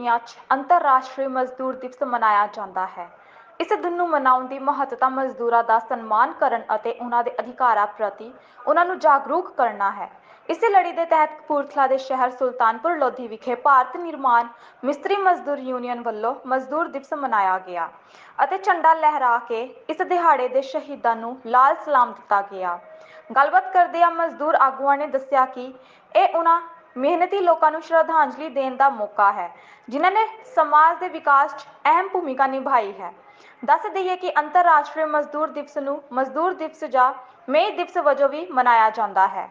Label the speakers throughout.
Speaker 1: ਦੁਨੀਆ 'ਚ ਅੰਤਰਰਾਸ਼ਟਰੀ ਮਜ਼ਦੂਰ ਦਿਵਸ ਮਨਾਇਆ ਜਾਂਦਾ ਹੈ। ਇਸ ਦਿਨ ਨੂੰ ਮਨਾਉਣ ਦੀ ਮਹੱਤਤਾ ਮਜ਼ਦੂਰਾਂ ਦਾ ਸਨਮਾਨ ਕਰਨ ਅਤੇ ਉਹਨਾਂ ਦੇ ਅਧਿਕਾਰਾਂ ਪ੍ਰਤੀ ਉਹਨਾਂ ਨੂੰ ਜਾਗਰੂਕ ਕਰਨਾ ਹੈ। ਇਸੇ ਲੜੀ ਦੇ ਤਹਿਤ ਕਪੂਰਥਲਾ ਦੇ ਸ਼ਹਿਰ ਸੁਲਤਾਨਪੁਰ ਲੋਧੀ ਵਿਖੇ ਭਾਰਤ ਨਿਰਮਾਣ ਮਿਸਤਰੀ ਮਜ਼ਦੂਰ ਯੂਨੀਅਨ ਵੱਲੋਂ ਮਜ਼ਦੂਰ ਦਿਵਸ ਮਨਾਇਆ ਗਿਆ ਅਤੇ ਝੰਡਾ ਲਹਿਰਾ ਕੇ ਇਸ ਦਿਹਾੜੇ ਦੇ ਸ਼ਹੀਦਾਂ ਨੂੰ ਲਾਲ ਸਲਾਮ ਦਿੱਤਾ ਗਿਆ। ਗੱਲਬਾਤ ਕਰਦਿਆਂ ਮਜ਼ਦੂਰ ਆਗੂਆਂ ਨੇ ਦੱਸਿਆ ਕਿ ਇਹ ਉਹਨਾਂ ਮਿਹਨਤੀ ਲੋਕਾਂ ਨੂੰ ਸ਼ਰਧਾਂਜਲੀ ਦੇਣ ਦਾ ਮੌਕਾ ਹੈ, ਜਿਨ੍ਹਾਂ ਨੇ ਸਮਾਜ ਦੇ ਵਿਕਾਸ 'ਚ ਅਹਿਮ ਭੂਮਿਕਾ ਨਿਭਾਈ ਹੈ। ਦੱਸ ਦਈਏ ਕਿ ਅੰਤਰਰਾਸ਼ਟਰੀ ਮਜ਼ਦੂਰ ਦਿਵਸ ਨੂੰ ਮਜ਼ਦੂਰ ਦਿਵਸ ਜਾਂ ਮਈ ਦਿਵਸ ਵਜੋਂ ਵੀ ਮਨਾਇਆ ਜਾਂਦਾ ਹੈ।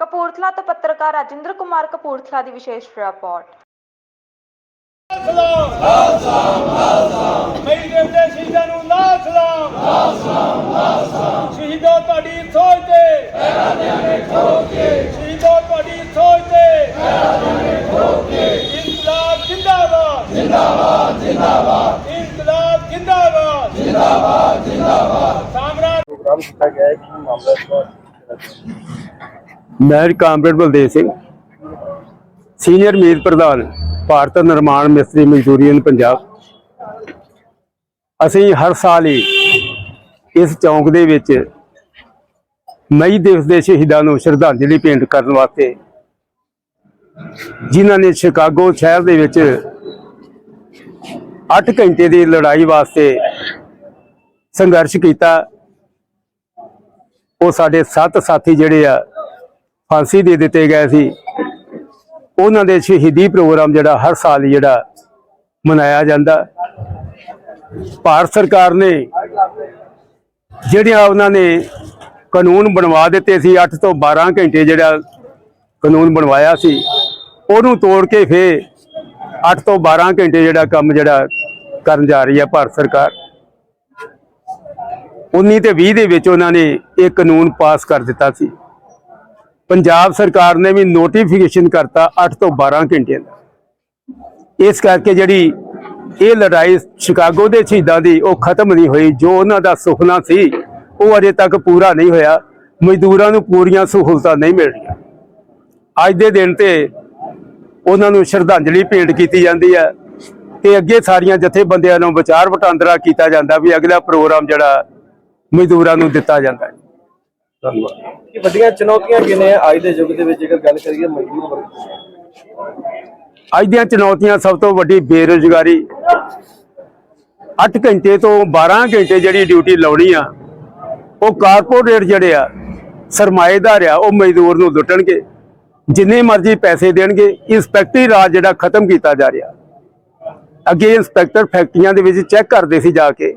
Speaker 1: ਕਪੂਰਥਲਾ ਤੋਂ ਪੱਤਰਕਾਰ ਰਾਜਿੰਦਰ ਕੁਮਾਰ ਕਪੂਰਥਲਾ ਦੀ ਵਿਸ਼ੇਸ਼ ਰਿਪੋਰਟ।
Speaker 2: ਸਲਾਮ ਲਾਲ ਸਲਾਮ ਲਾਲ ਸਲਾਮ ਮੇਰੀ ਸ਼ਹੀਦਾਂ ਨੂੰ ਲਾਲ ਸਲਾਮ ਸਲਾਮ ਸਲਾਮ ਸ਼ਹੀਦੋ ਤੁਹਾਡੀ ਸੋਚ ਤੇ। ਪਹਿਰਾ ਦੇਾਂਗੇ ਠੋਕੇ ਸ਼ਹੀਦੋ ਸਾਮਰਾਜ
Speaker 3: ਕੀਤਾ ਗਿਆ ਹੈ ਕੀ ਮਾਮਲਾ ਇਸ ਦਾ
Speaker 4: ਮੈਂ ਕਾਮਰੇਡ ਬਲਦੇਵ ਸਿੰਘ, ਸੀਨੀਅਰ ਮੀਤ ਪ੍ਰਧਾਨ ਭਾਰਤ ਨਿਰਮਾਣ ਮਿਸਤਰੀ ਮਜ਼ਦੂਰ ਪੰਜਾਬ। ਅਸੀਂ ਹਰ ਸਾਲ ਹੀ ਇਸ ਚੌਂਕ ਦੇ ਵਿੱਚ ਮਈ ਦਿਵਸ ਦੇ ਸ਼ਹੀਦਾਂ ਨੂੰ ਸ਼ਰਧਾਂਜਲੀ ਭੇਂਟ ਕਰਨ ਵਾਸਤੇ ਜਿਨ੍ਹਾਂ ਨੇ ਸ਼ਿਕਾਗੋ ਸ਼ਹਿਰ ਦੇ ਵਿੱਚ 8 ਘੰਟੇ ਦੀ ਲੜਾਈ ਵਾਸਤੇ ਸੰਘਰਸ਼ ਕੀਤਾ। ਉਹ ਸਾਡੇ ਸੱਤ ਸਾਥੀ ਜਿਹੜੇ ਆ, ਫਾਂਸੀ ਦੇ ਦਿੱਤੇ ਗਏ ਸੀ। ਉਹਨਾਂ ਦੇ ਸ਼ਹੀਦੀ ਪ੍ਰੋਗਰਾਮ ਜਿਹੜਾ ਹਰ ਸਾਲ ਜਿਹੜਾ ਮਨਾਇਆ ਜਾਂਦਾ। ਭਾਰਤ ਸਰਕਾਰ ਨੇ ਜਿਹੜਿਆਂ ਉਹਨਾਂ ਨੇ ਕਾਨੂੰਨ ਬਣਵਾ ਦਿੱਤੇ ਸੀ 8 ਤੋਂ 12 ਘੰਟੇ ਜਿਹੜਾ ਕਾਨੂੰਨ ਬਣਵਾਇਆ ਸੀ, ਉਹਨੂੰ ਤੋੜ ਕੇ ਫੇ 8 ਤੋਂ 12 ਘੰਟੇ ਜਿਹੜਾ ਕੰਮ ਜਿਹੜਾ ਕਰਨ ਜਾ ਰਹੀ ਹੈ ਭਾਰਤ ਸਰਕਾਰ। 19 ਤੇ 20 ਦੇ ਵਿੱਚ ਉਹਨਾਂ ਨੇ ਇਹ ਕਾਨੂੰਨ ਪਾਸ ਕਰ ਦਿੱਤਾ ਸੀ। ਪੰਜਾਬ ਸਰਕਾਰ ਨੇ ਵੀ ਨੋਟੀਫਿਕੇਸ਼ਨ ਕਰਤਾ 8 ਤੋਂ 12 ਘੰਟੇ ਦਾ। ਇਸ ਕਰਕੇ ਜਿਹੜੀ ਇਹ ਲੜਾਈ ਸ਼ਿਕਾਗੋ ਦੇ ਸ਼ਹੀਦਾਂ ਦੀ ਉਹ ਖਤਮ ਨਹੀਂ ਹੋਈ, ਜੋ ਉਹਨਾਂ ਦਾ ਸੁਪਨਾ ਸੀ, ਉਹ ਅਜੇ ਤੱਕ ਪੂਰਾ ਨਹੀਂ ਹੋਇਆ। ਮਜ਼ਦੂਰਾਂ ਨੂੰ ਪੂਰੀਆਂ ਸਹੂਲਤਾਂ ਨਹੀਂ ਮਿਲ ਰਹੀਆਂ। ਅੱਜ ਦੇ ਦਿਨ ਤੇ ਉਹਨਾਂ ਨੂੰ ਸ਼ਰਧਾਂਜਲੀ ਭੇਟ ਕੀਤੀ ਜਾਂਦੀ ਹੈ ਤੇ ਅੱਗੇ ਸਾਰੀਆਂ ਜਥੇਬੰਦੀਆਂ ਨੂੰ ਵਿਚਾਰ ਵਟਾਂਦਰਾ ਕੀਤਾ ਜਾਂਦਾ ਵੀ ਅਗਲਾ ਪ੍ਰੋਗਰਾਮ ਜਿਹੜਾ ਮਜ਼ਦੂਰਾਂ ਨੂੰ ਦਿੱਤਾ ਜਾਂਦਾ ਹੈ। ਧੰਨਵਾਦ।
Speaker 3: ਕੀ ਵੱਡੀਆਂ ਚੁਣੌਤੀਆਂ ਕੀ ਨੇ ਅੱਜ ਦੇ ਯੁੱਗ ਦੇ ਵਿੱਚ ਜੇਕਰ ਗੱਲ ਕਰੀਏ ਮਜ਼ਦੂਰ ਵਰਗ
Speaker 4: ਅੱਜ ਦੀਆਂ ਚੁਣੌਤੀਆਂ ਸਭ ਤੋਂ ਵੱਡੀ ਬੇਰੁਜ਼ਗਾਰੀ। 8 ਘੰਟੇ ਤੋਂ 12 ਘੰਟੇ ਜਿਹੜੀ ਡਿਊਟੀ ਲਾਉਣੀ ਆ ਉਹ ਕਾਰਪੋਰੇਟ ਜਿਹੜੇ ਆ ਸਰਮਾਏਦਾਰ ਆ ਉਹ ਮਜ਼ਦੂਰ ਨੂੰ ਲੁੱਟਣਗੇ। ਜਿੰਨੇ ਮਰਜ਼ੀ ਪੈਸੇ ਦੇਣਗੇ ਇੰਸਪੈਕਟਰੀ ਰਾਜ ਜਿਹੜਾ ਖਤਮ ਕੀਤਾ ਜਾ ਰਿਹਾ। ਅੱਗੇ ਇੰਸਪੈਕਟਰ ਫੈਕਟਰੀਆਂ ਦੇ ਵਿੱਚ ਚੈੱਕ ਕਰਦੇ ਸੀ ਜਾ ਕੇ।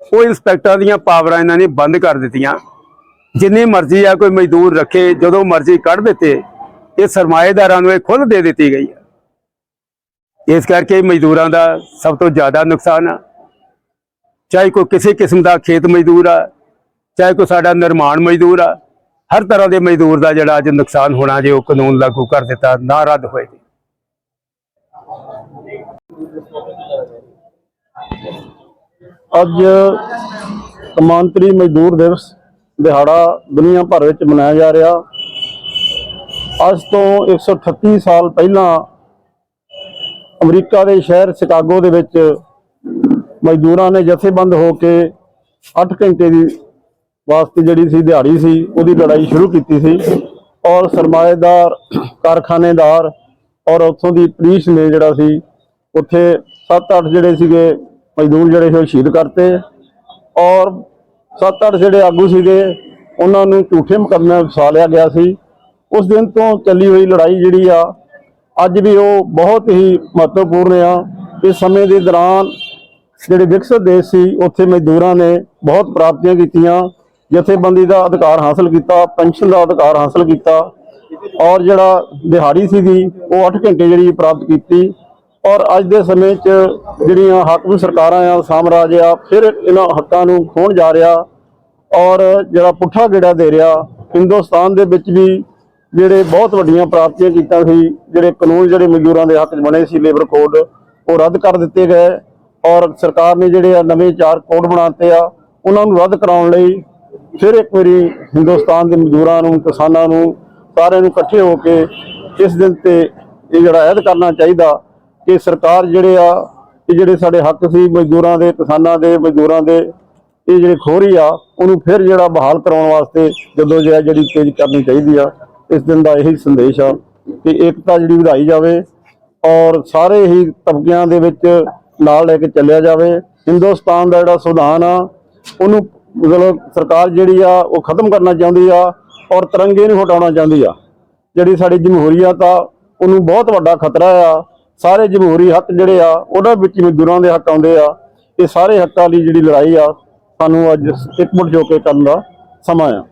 Speaker 4: ਉਹ ਇੰਸਪੈਕਟਰਾਂ ਦੀਆਂ ਪਾਵਰਾਂ ਇਹਨਾਂ ਨੇ ਬੰਦ ਕਰ ਦਿੱਤੀਆਂ। ਜਿੰਨੀ ਮਰਜ਼ੀ ਆ ਕੋਈ ਮਜ਼ਦੂਰ ਰੱਖੇ, ਜਦੋਂ ਮਰਜ਼ੀ ਕੱਢ ਦਿੱਤੇ, ਇਹ ਸਰਮਾਏਦਾਰਾਂ ਨੂੰ ਇਹ ਖੁੱਲ੍ਹ ਦੇ ਦਿੱਤੀ ਗਈ ਹੈ ਇਸ ਕਰਕੇ ਮਜ਼ਦੂਰਾਂ ਦਾ ਸਭ ਤੋਂ ਜ਼ਿਆਦਾ ਨੁਕਸਾਨ ਆ। ਚਾਹੇ ਕੋਈ ਕਿਸੇ ਕਿਸਮ ਦਾ ਖੇਤ ਮਜ਼ਦੂਰ ਆ, ਚਾਹੇ ਕੋਈ ਸਾਡਾ ਨਿਰਮਾਣ ਮਜ਼ਦੂਰ ਆ, ਹਰ ਤਰ੍ਹਾਂ ਦੇ ਮਜ਼ਦੂਰ ਦਾ ਜਿਹੜਾ ਅੱਜ ਨੁਕਸਾਨ ਹੋਣਾ ਜੇ ਉਹ ਕਾਨੂੰਨ ਲਾਗੂ ਕਰ ਦਿੱਤਾ, ਨਾ ਰੱਦ ਹੋਏ
Speaker 5: ਅੱਜ ਕਮਾਂਤਰੀ ਮਜ਼ਦੂਰ ਦਿਵਸ ਦਿਹਾੜਾ ਦੁਨੀਆ ਭਰ ਵਿੱਚ ਮਨਾਇਆ ਜਾ ਰਿਹਾ। ਅੱਜ ਤੋਂ 138 ਸਾਲ ਪਹਿਲਾਂ ਅਮਰੀਕਾ ਦੇ ਸ਼ਹਿਰ ਸ਼ਿਕਾਗੋ ਦੇ ਵਿੱਚ ਮਜ਼ਦੂਰਾਂ ਨੇ ਜਥੇਬੰਦ ਹੋ ਕੇ 8 ਘੰਟੇ ਦੀ ਵਾਸਤੇ ਜਿਹੜੀ ਸੀ ਦਿਹਾੜੀ ਸੀ, ਉਹਦੀ ਲੜਾਈ ਸ਼ੁਰੂ ਕੀਤੀ ਸੀ ਔਰ ਸਰਮਾਏਦਾਰ ਕਾਰਖਾਨੇਦਾਰ ਔਰ ਉੱਥੋਂ ਦੀ ਪੁਲਿਸ ਨੇ ਜਿਹੜਾ ਸੀ, ਉੱਥੇ 7-8 ਜਿਹੜੇ ਸੀਗੇ ਮਜ਼ਦੂਰ ਜਿਹੜੇ ਸੀ ਉਹ ਸ਼ਹੀਦ ਕਰਤੇ ਔਰ 7-8 ਜਿਹੜੇ ਆਗੂ ਸੀਗੇ, ਉਹਨਾਂ ਨੂੰ ਝੂਠੇ ਮੁਕੱਦਮੇ ਫਸਾ ਲਿਆ ਗਿਆ ਸੀ। ਉਸ ਦਿਨ ਤੋਂ ਚੱਲੀ ਹੋਈ ਲੜਾਈ ਜਿਹੜੀ ਆ, ਅੱਜ ਵੀ ਉਹ ਬਹੁਤ ਹੀ ਮਹੱਤਵਪੂਰਨ ਆ। ਇਸ ਸਮੇਂ ਦੇ ਦੌਰਾਨ ਜਿਹੜੇ ਵਿਕਸਿਤ ਦੇਸ਼ ਸੀ, ਉੱਥੇ ਮਜ਼ਦੂਰਾਂ ਨੇ ਬਹੁਤ ਪ੍ਰਾਪਤੀਆਂ ਕੀਤੀਆਂ। ਜਥੇਬੰਦੀ ਦਾ ਅਧਿਕਾਰ ਹਾਸਲ ਕੀਤਾ, ਪੈਨਸ਼ਨ ਦਾ ਅਧਿਕਾਰ ਹਾਸਲ ਕੀਤਾ। ਔਰ ਜਿਹੜਾ ਦਿਹਾੜੀ ਸੀਗੀ, ਉਹ 8 ਘੰਟੇ ਜਿਹੜੀ ਪ੍ਰਾਪਤ ਕੀਤੀ। ਔਰ ਅੱਜ ਦੇ ਸਮੇਂ 'ਚ ਜਿਹੜੀਆਂ ਹਾਕਮ ਸਰਕਾਰਾਂ ਆ ਸਾਮਰਾਜ ਆ, ਫਿਰ ਇਹਨਾਂ ਹੱਕਾਂ ਨੂੰ ਖੋਣ ਜਾ ਰਿਹਾ ਔਰ ਜਿਹੜਾ ਪੁੱਠਾ ਗੇੜਾ ਦੇ ਰਿਹਾ, ਹਿੰਦੁਸਤਾਨ ਦੇ ਵਿੱਚ ਵੀ ਜਿਹੜੇ ਬਹੁਤ ਵੱਡੀਆਂ ਪ੍ਰਾਪਤੀਆਂ ਕੀਤੀਆਂ ਸੀ, ਜਿਹੜੇ ਕਾਨੂੰਨ ਜਿਹੜੇ ਮਜ਼ਦੂਰਾਂ ਦੇ ਹੱਕ 'ਚ ਬਣੇ ਸੀ, ਲੇਬਰ ਕੋਡ, ਉਹ ਰੱਦ ਕਰ ਦਿੱਤੇ ਗਏ ਔਰ ਸਰਕਾਰ ਨੇ ਜਿਹੜੇ ਆ ਨਵੇਂ ਚਾਰ ਕੋਡ ਬਣਾਤੇ ਆ, ਉਹਨਾਂ ਨੂੰ ਰੱਦ ਕਰਾਉਣ ਲਈ ਫਿਰ ਇੱਕ ਵਾਰੀ ਹਿੰਦੁਸਤਾਨ ਦੇ ਮਜ਼ਦੂਰਾਂ ਨੂੰ, ਕਿਸਾਨਾਂ ਨੂੰ ਸਾਰਿਆਂ ਨੂੰ ਇਕੱਠੇ ਹੋ ਕੇ ਇਸ ਦਿਨ ਤੇ ਇਹ ਜਿਹੜਾ ਐਲਾਨ ਕਰਨਾ ਚਾਹੀਦਾ ਕਿ ਸਰਕਾਰ ਜਿਹੜੇ ਆ, ਇਹ ਜਿਹੜੇ ਸਾਡੇ ਹੱਕ ਸੀ ਮਜ਼ਦੂਰਾਂ ਦੇ, ਕਿਸਾਨਾਂ ਦੇ, ਮਜ਼ਦੂਰਾਂ ਦੇ, ਇਹ ਜਿਹੜੇ ਖੋਰੀ ਆ, ਉਹਨੂੰ ਫਿਰ ਜਿਹੜਾ ਬਹਾਲ ਕਰਾਉਣ ਵਾਸਤੇ ਜਦੋਂ ਜਿਹੜਾ ਜਿਹੜੀ ਤੇਜ਼ ਕਰਨੀ ਚਾਹੀਦੀ ਆ, ਇਸ ਦਿਨ ਦਾ ਇਹੀ ਸੰਦੇਸ਼ ਆ ਕਿ ਏਕਤਾ ਜਿਹੜੀ ਵਧਾਈ ਜਾਵੇ ਔਰ ਸਾਰੇ ਹੀ ਤਬਕਿਆਂ ਦੇ ਵਿੱਚ ਨਾਲ ਲੈ ਕੇ ਚੱਲਿਆ ਜਾਵੇ। ਹਿੰਦੁਸਤਾਨ ਦਾ ਜਿਹੜਾ ਸੰਵਿਧਾਨ ਆ, ਉਹਨੂੰ ਮਤਲਬ ਸਰਕਾਰ ਜਿਹੜੀ ਆ, ਉਹ ਖਤਮ ਕਰਨਾ ਚਾਹੁੰਦੀ ਆ ਔਰ ਤਿਰੰਗੇ ਨੂੰ ਹਟਾਉਣਾ ਚਾਹੁੰਦੀ ਆ। ਜਿਹੜੀ ਸਾਡੀ ਜਮਹੂਰੀਅਤ ਆ, ਉਹਨੂੰ ਬਹੁਤ ਵੱਡਾ ਖਤਰਾ ਆ ਸਾਰੇ ਜਮਹੂਰੀ ਹੱਕ ਜਿਹੜੇ ਆ, ਉਹਨਾਂ ਵਿੱਚ ਮਜ਼ਦੂਰਾਂ ਦੇ ਹੱਕ ਆਉਂਦੇ ਆ। ਇਹ ਸਾਰੇ ਹੱਕਾਂ ਦੀ ਜਿਹੜੀ ਲੜਾਈ ਆ, ਸਾਨੂੰ ਅੱਜ ਇਕਮੁੱਠ ਹੋ ਕੇ ਕਰਨ ਦਾ ਸਮਾਂ ਆ।